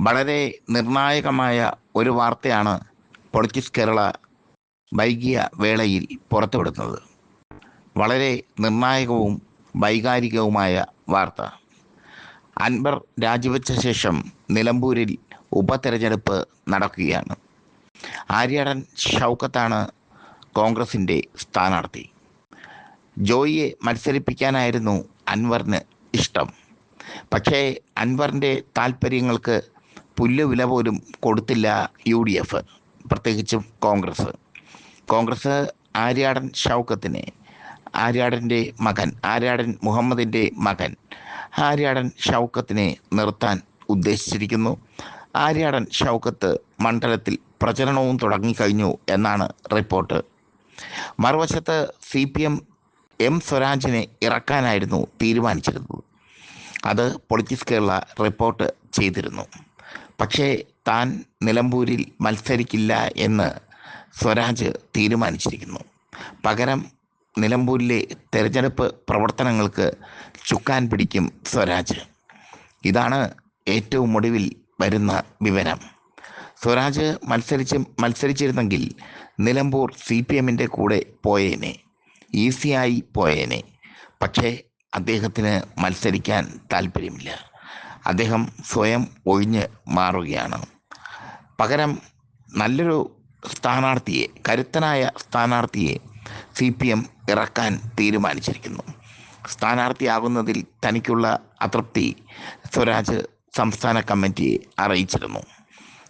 വളരെ നിർണായകമായ ഒരു വാർത്തയാണ് പൊളിറ്റിക്സ് കേരള വൈകിയ വേളയിൽ പുറത്തുവിടുന്നത്. വളരെ നിർണായകവും വൈകാരികവുമായ വാർത്ത. അൻവർ രാജിവെച്ച ശേഷം നിലമ്പൂരിൽ ഉപതെരഞ്ഞെടുപ്പ് നടക്കുകയാണ്. ആര്യാടൻ ഷൗക്കത്താണ് കോൺഗ്രസിന്റെ സ്ഥാനാർത്ഥി. ജോയിയെ മത്സരിപ്പിക്കാനായിരുന്നു അൻവറിന് ഇഷ്ടം. പക്ഷേ അൻവറിന്റെ താല്പര്യങ്ങൾക്ക് പുല്ലുവില പോലും കൊടുത്തില്ല യു ഡി എഫ് പ്രത്യേകിച്ചും കോൺഗ്രസ്. കോൺഗ്രസ് ആര്യാടൻ ഷൗക്കത്തിനെ ആര്യാടന്റെ മകൻ ആര്യാടൻ മുഹമ്മദിന്റെ മകൻ ആര്യാടൻ ഷൗക്കത്തിനെ നിർത്താൻ ഉദ്ദേശിച്ചിരിക്കുന്നു. ആര്യാടൻ ഷൗക്കത്ത് മണ്ഡലത്തിൽ പ്രചരണവും തുടങ്ങിക്കഴിഞ്ഞു എന്നാണ് റിപ്പോർട്ട്. മറുവശത്ത് സി പി എം എം സ്വരാജിനെ ഇറക്കാനായിരുന്നു തീരുമാനിച്ചിരുന്നത്. അത് പൊളിറ്റിക്സ് കേരള റിപ്പോർട്ട് ചെയ്തിരുന്നു. പക്ഷേ താൻ നിലമ്പൂരിൽ മത്സരിക്കില്ല എന്ന് സ്വരാജ് തീരുമാനിച്ചിരിക്കുന്നു. പകരം നിലമ്പൂരിലെ തെരഞ്ഞെടുപ്പ് പ്രവർത്തനങ്ങൾക്ക് ചുക്കാൻ പിടിക്കും സ്വരാജ്. ഇതാണ് ഏറ്റവും ഒടുവിൽ വരുന്ന വിവരം. സ്വരാജ് മത്സരിച്ച് മത്സരിച്ചിരുന്നെങ്കിൽ നിലമ്പൂർ സി പി എമ്മിന്റെ കൂടെ പോയേനെ ഈസിയായി പോയേനെ. പക്ഷേ അദ്ദേഹത്തിന് മത്സരിക്കാൻ താല്പര്യമില്ല അദ്ദേഹം സ്വയം ഒഴിഞ്ഞ് മാറുകയാണ്. പകരം നല്ലൊരു സ്ഥാനാർത്ഥിയെ കരുത്തനായ സ്ഥാനാർത്ഥിയെ സി പി എം ഇറക്കാൻ തീരുമാനിച്ചിരിക്കുന്നു. സ്ഥാനാർത്ഥിയാകുന്നതിൽ തനിക്കുള്ള അതൃപ്തി സ്വരാജ് സംസ്ഥാന കമ്മിറ്റിയെ അറിയിച്ചിരുന്നു.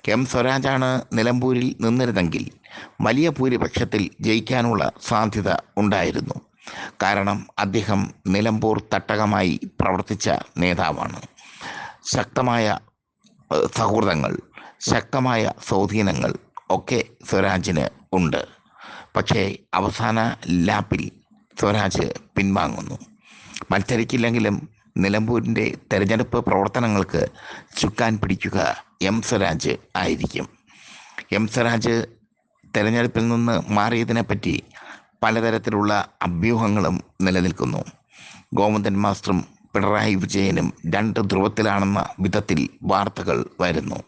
എം സ്വരാജാണ് നിലമ്പൂരിൽ നിന്നിരുന്നെങ്കിൽ വലിയ ഭൂരിപക്ഷത്തിൽ ജയിക്കാനുള്ള സാധ്യത ഉണ്ടായിരുന്നു. കാരണം അദ്ദേഹം നിലമ്പൂർ തട്ടകമായി പ്രവർത്തിച്ച നേതാവാണ്. ശക്തമായ സൗഹൃദങ്ങൾ ശക്തമായ സ്വാധീനങ്ങൾ ഒക്കെ സ്വരാജിന് ഉണ്ട്. പക്ഷേ അവസാന ലാപ്പിൽ സ്വരാജ് പിൻവാങ്ങുന്നു. മത്സരിക്കില്ലെങ്കിലും നിലമ്പൂരിന്റെ തെരഞ്ഞെടുപ്പ് പ്രവർത്തനങ്ങൾക്ക് ചുക്കാൻ പിടിക്കുക എം സ്വരാജ് ആയിരിക്കും. എം സ്വരാജ് തെരഞ്ഞെടുപ്പിൽ നിന്ന് മാറിയതിനെപ്പറ്റി പലതരത്തിലുള്ള അഭ്യൂഹങ്ങളും നിലനിൽക്കുന്നു. ഗോമന്തൻ മാസ്റ്ററും പിണറായി വിജയനും രണ്ട് ധ്രുവത്തിലാണെന്ന വിധത്തിൽ വാർത്തകൾ വരുന്നു.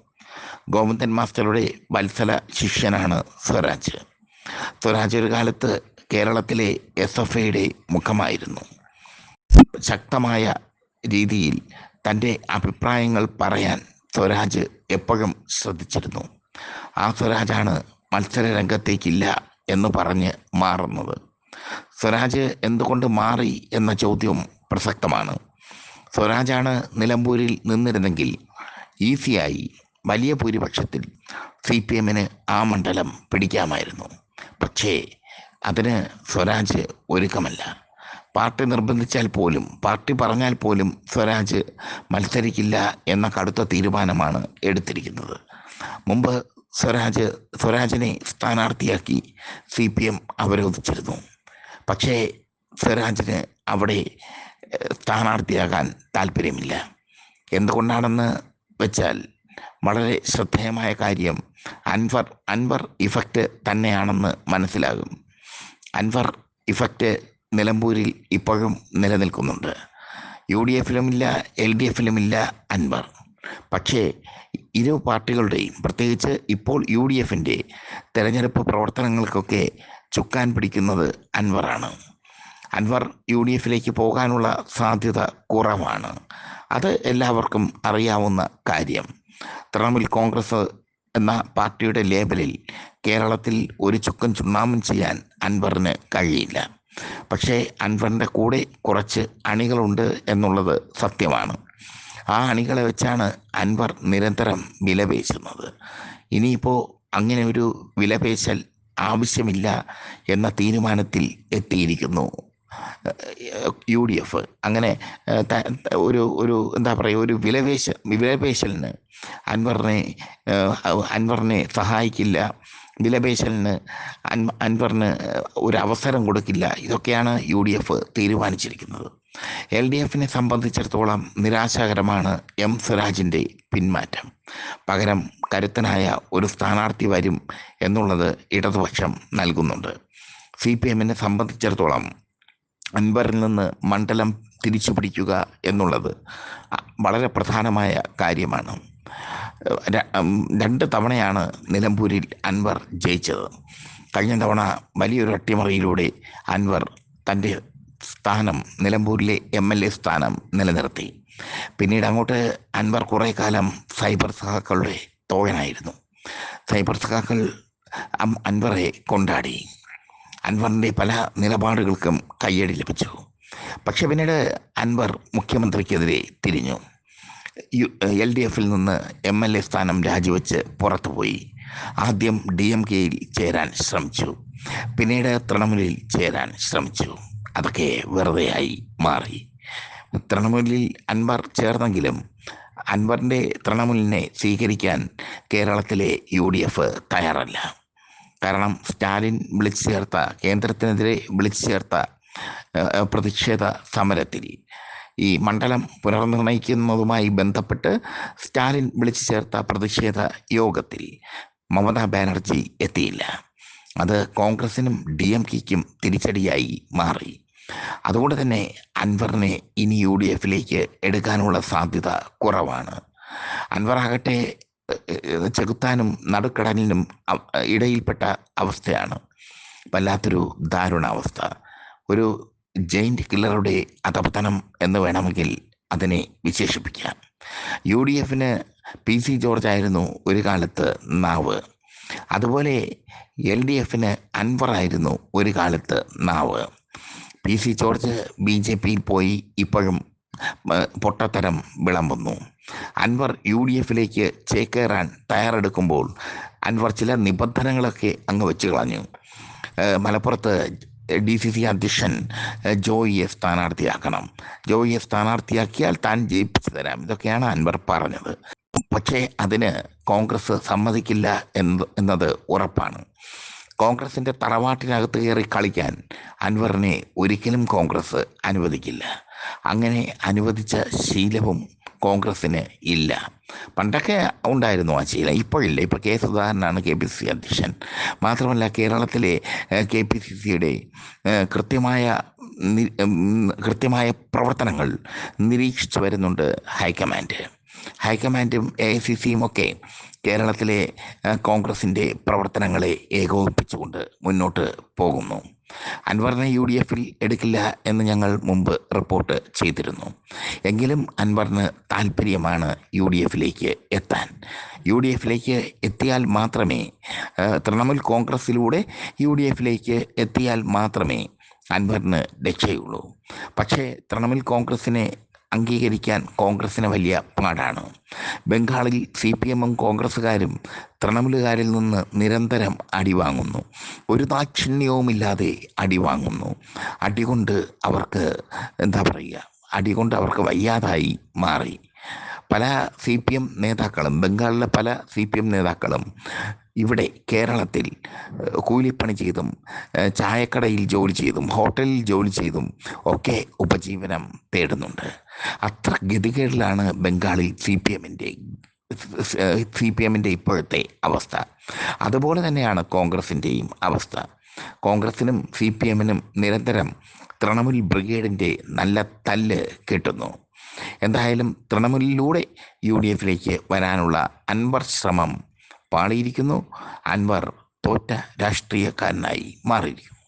ഗോവിന്ദൻ മാസ്റ്ററുടെ വത്സല ശിഷ്യനാണ് സ്വരാജ്. സ്വരാജ് ഒരു കാലത്ത് കേരളത്തിലെ എസ് എഫ് ഐയുടെ മുഖമായിരുന്നു. ശക്തമായ രീതിയിൽ തന്റെ അഭിപ്രായങ്ങൾ പറയാൻ സ്വരാജ് എപ്പോഴും ശ്രദ്ധിച്ചിരുന്നു. ആ സ്വരാജാണ് മത്സര രംഗത്തേക്കില്ല എന്ന് പറഞ്ഞ് മാറുന്നത്. സ്വരാജ് എന്തുകൊണ്ട് മാറി എന്ന ചോദ്യം പ്രസക്തമാണ്. സ്വരാജാണ് നിലമ്പൂരിൽ നിന്നിരുന്നെങ്കിൽ ഈസിയായി വലിയ ഭൂരിപക്ഷത്തിൽ സി പി എമ്മിന് ആ മണ്ഡലം പിടിക്കാമായിരുന്നു. പക്ഷേ അതിന് സ്വരാജ് ഒരുക്കമല്ല. പാർട്ടി നിർബന്ധിച്ചാൽ പോലും പാർട്ടി പറഞ്ഞാൽ പോലും സ്വരാജ് മത്സരിക്കില്ല എന്ന കടുത്ത തീരുമാനമാണ് എടുത്തിരിക്കുന്നത്. മുമ്പ് സ്വരാജ് സ്വരാജിനെ സ്ഥാനാർത്ഥിയാക്കി സി പി എം അവരോധിച്ചിരുന്നു. പക്ഷേ സ്വരാജിന് അവിടെ സ്ഥാനാർത്ഥിയാകാൻ താല്പര്യമില്ല. എന്തുകൊണ്ടാണെന്ന് വെച്ചാൽ വളരെ ശ്രദ്ധേയമായ കാര്യം അൻവർ അൻവർ ഇഫക്റ്റ് തന്നെയാണെന്ന് മനസ്സിലാകും. അൻവർ ഇഫക്റ്റ് നിലമ്പൂരിൽ ഇപ്പോഴും നിലനിൽക്കുന്നുണ്ട്. യു ഡി എഫിലുമില്ല എൽ ഡി എഫിലുമില്ല അൻവർ. പക്ഷേ ഇരു പാർട്ടികളുടെയും പ്രത്യേകിച്ച് ഇപ്പോൾ യു ഡി എഫിന്റെ തെരഞ്ഞെടുപ്പ് പ്രവർത്തനങ്ങൾക്കൊക്കെ ചുക്കാൻ പിടിക്കുന്നത് അൻവറാണ്. അൻവർ യു ഡി എഫിലേക്ക് പോകാനുള്ള സാധ്യത കുറവാണ്. അത് എല്ലാവർക്കും അറിയാവുന്ന കാര്യം. തൃണമൂൽ കോൺഗ്രസ് എന്ന പാർട്ടിയുടെ ലേബലിൽ കേരളത്തിൽ ഒരു ചുക്കൻ ചുണ്ണാമ്പും ചെയ്യാൻ അൻവറിന് കഴിയില്ല. പക്ഷേ അൻവറിന്റെ കൂടെ കുറച്ച് അണികളുണ്ട് എന്നുള്ളത് സത്യമാണ്. ആ അണികളെ വെച്ചാണ് അൻവർ നിരന്തരം വിലപേശുന്നത്. ഇനിയിപ്പോൾ അങ്ങനെ ഒരു വിലപേശൽ ആവശ്യമില്ല എന്ന തീരുമാനത്തിൽ എത്തിയിരിക്കുന്നു യു ഡി എഫ് അങ്ങനെ ഒരു ഒരു എന്താ പറയുക ഒരു വിലപേശ വിലപേശലിന് അൻവറിനെ അൻവറിനെ സഹായിക്കില്ല വിലപേശലിന് അൻ അൻവറിന് ഒരു അവസരം കൊടുക്കില്ല. ഇതൊക്കെയാണ് യു ഡി എഫ് തീരുമാനിച്ചിരിക്കുന്നത്. എൽ ഡി എഫിനെ സംബന്ധിച്ചിടത്തോളം നിരാശാകരമാണ് എം സ്വരാജിന്റെ പിന്മാറ്റം. പകരം കരുത്തനായ ഒരു സ്ഥാനാർത്ഥി വരും എന്നുള്ളത് ഇടതുപക്ഷം നൽകുന്നുണ്ട്. സി പി എമ്മിനെ സംബന്ധിച്ചിടത്തോളം അൻവറിൽ നിന്ന് മണ്ഡലം തിരിച്ചു പിടിക്കുക എന്നുള്ളത് വളരെ പ്രധാനമായ കാര്യമാണ്. രണ്ട് തവണയാണ് നിലമ്പൂരിൽ അൻവർ ജയിച്ചത്. കഴിഞ്ഞ തവണ വലിയൊരു അട്ടിമറിയിലൂടെ അൻവർ തന്റെ സ്ഥാനം നിലമ്പൂരിലെ എം എൽ എ സ്ഥാനം നിലനിർത്തി. പിന്നീട് അങ്ങോട്ട് അൻവർ കുറേ കാലം സൈബർ സഹാക്കളുടെ തോഴനായിരുന്നു. സൈബർ സഹാക്കൾ അൻവറെ കൊണ്ടാടി. അൻവറിന്റെ പല നിലപാടുകൾക്കും കയ്യടി ലഭിച്ചു. പക്ഷെ പിന്നീട് അൻവർ മുഖ്യമന്ത്രിക്കെതിരെ തിരിഞ്ഞു. യു എൽ ഡി എഫിൽ നിന്ന് എം എൽ എ സ്ഥാനം രാജിവെച്ച് പുറത്തുപോയി. ആദ്യം ഡി എം കെയിൽ ചേരാൻ ശ്രമിച്ചു. പിന്നീട് തൃണമൂലിൽ ചേരാൻ ശ്രമിച്ചു. അതൊക്കെ വെറുതെയായി മാറി. തൃണമൂലിൽ അൻവർ ചേർന്നെങ്കിലും അൻവറിന്റെ തൃണമൂലിനെ സ്വീകരിക്കാൻ കേരളത്തിലെ യു ഡി എഫ് തയ്യാറല്ല. കാരണം സ്റ്റാലിൻ വിളിച്ചു ചേർത്ത കേന്ദ്രത്തിനെതിരെ വിളിച്ചു ചേർത്ത പ്രതിഷേധ സമരത്തിൽ. ഈ മണ്ഡലം പുനർനിർണയിക്കുന്നതുമായി ബന്ധപ്പെട്ട് സ്റ്റാലിൻ വിളിച്ചു ചേർത്ത പ്രതിഷേധ യോഗത്തിൽ മമതാ ബാനർജി എത്തിയില്ല. അത് കോൺഗ്രസിനും ഡി എം കെക്കും തിരിച്ചടിയായി മാറി. അതുകൊണ്ട് തന്നെ അൻവറിനെ ഇനി യു ഡി എഫിലേക്ക് എടുക്കാനുള്ള സാധ്യത കുറവാണ്. അൻവർ ആകട്ടെ ചെകുത്താനും നടുക്കടലിനും ഇടയിൽപ്പെട്ട അവസ്ഥയാണ്. വല്ലാത്തൊരു ദാരുണാവസ്ഥ. ഒരു ജയിന്റ് കില്ലറുടെ അതപതനം എന്ന് വേണമെങ്കിൽ അതിനെ വിശേഷിപ്പിക്കാം. യു ഡി എഫിന് പി സി ജോർജ് ആയിരുന്നു ഒരു കാലത്ത് നാവ്. അതുപോലെ എൽ ഡി എഫിന് അൻവറായിരുന്നു ഒരു കാലത്ത് നാവ്. P C George B J പിയിൽ പോയി ഇപ്പോഴും പൊട്ടത്തരം വിളമ്പുന്നു. അൻവർ യു ഡി എഫിലേക്ക് ചേക്കേറാൻ തയ്യാറെടുക്കുമ്പോൾ അൻവർ ചില നിബന്ധനകളൊക്കെ അങ്ങ് വെച്ച് കളഞ്ഞു. മലപ്പുറത്ത് ഡി സി സി അധ്യക്ഷൻ ജോയിയെ സ്ഥാനാർത്ഥിയാക്കണം. ജോയിയെ സ്ഥാനാർത്ഥിയാക്കിയാൽ താൻ ജയിപ്പിച്ചു തരാം. ഇതൊക്കെയാണ് അൻവർ പറഞ്ഞത്. പക്ഷേ അതിന് കോൺഗ്രസ് സമ്മതിക്കില്ല എന്ന് എന്നത് ഉറപ്പാണ്. കോൺഗ്രസിന്റെ തറവാട്ടിനകത്ത് കയറി കളിക്കാൻ അൻവറിനെ ഒരിക്കലും കോൺഗ്രസ് അനുവദിക്കില്ല. അങ്ങനെ അനുവദിച്ച ശീലവും കോൺഗ്രസ്സിന് ഇല്ല. പണ്ടൊക്കെ ഉണ്ടായിരുന്നു ആ ശീലം. ഇപ്പോഴില്ല. ഇപ്പോൾ കെ സുധാകരനാണ് കെ പി സി അധ്യക്ഷൻ. മാത്രമല്ല കേരളത്തിലെ കെ പി സി സിയുടെ കൃത്യമായ കൃത്യമായ പ്രവർത്തനങ്ങൾ നിരീക്ഷിച്ചു വരുന്നുണ്ട് ഹൈക്കമാൻഡ്. ഹൈക്കമാൻഡും എ ഐ സി സിയും ഒക്കെ കേരളത്തിലെ കോൺഗ്രസിന്റെ പ്രവർത്തനങ്ങളെ ഏകോപിപ്പിച്ചുകൊണ്ട് മുന്നോട്ട് പോകുന്നു. അൻവറിനെ യു ഡി എഫിൽ എടുക്കില്ല എന്ന് ഞങ്ങൾ മുമ്പ് റിപ്പോർട്ട് ചെയ്തിരുന്നു. എങ്കിലും അൻവറിന് താല്പര്യമാണ് യു ഡി എഫിലേക്ക് എത്താൻ. യു ഡി എഫിലേക്ക് എത്തിയാൽ മാത്രമേ തൃണമൂൽ കോൺഗ്രസ്സിലൂടെ യു ഡി എഫിലേക്ക് എത്തിയാൽ മാത്രമേ അൻവറിന് രക്ഷയുള്ളൂ. പക്ഷേ തൃണമൂൽ കോൺഗ്രസ്സിനെ അംഗീകരിക്കാൻ കോൺഗ്രസ്സിന് വലിയ പാടാണ്. ബംഗാളിൽ സി പി എമ്മും കോൺഗ്രസ്സുകാരും തൃണമൂലുകാരിൽ നിന്ന് നിരന്തരം അടിവാങ്ങുന്നു. ഒരു ദാക്ഷിണ്യവുമില്ലാതെ അടിവാങ്ങുന്നു. അടികൊണ്ട് അവർക്ക് എന്താ പറയുക? അടികൊണ്ട് അവർക്ക് വയ്യാതായി മാറി. പല സി പി എം നേതാക്കളും ബംഗാളിലെ പല സി പി എം നേതാക്കളും ഇവിടെ കേരളത്തിൽ കൂലിപ്പണി ചെയ്തും ചായക്കടയിൽ ജോലി ചെയ്തും ഹോട്ടലിൽ ജോലി ചെയ്തും ഒക്കെ ഉപജീവനം തേടുന്നുണ്ട്. അത്ര ഗതികേടിലാണ് ബംഗാളിൽ സി പി എമ്മിന്റെ സി പി എമ്മിന്റെ ഇപ്പോഴത്തെ അവസ്ഥ. അതുപോലെ തന്നെയാണ് കോൺഗ്രസിന്റെയും അവസ്ഥ. കോൺഗ്രസിനും സി പി എമ്മിനും നിരന്തരം തൃണമൂൽ ബ്രിഗേഡിന്റെ നല്ല തല്ല് കിട്ടുന്നു. എന്തായാലും തൃണമൂലിലൂടെ യു ഡി എഫിലേക്ക് വരാനുള്ള അൻവർ ശ്രമം പാളിയിരിക്കുന്നു. അൻവർ തോറ്റ രാഷ്ട്രീയക്കാരനായി മാറിയിരിക്കുന്നു.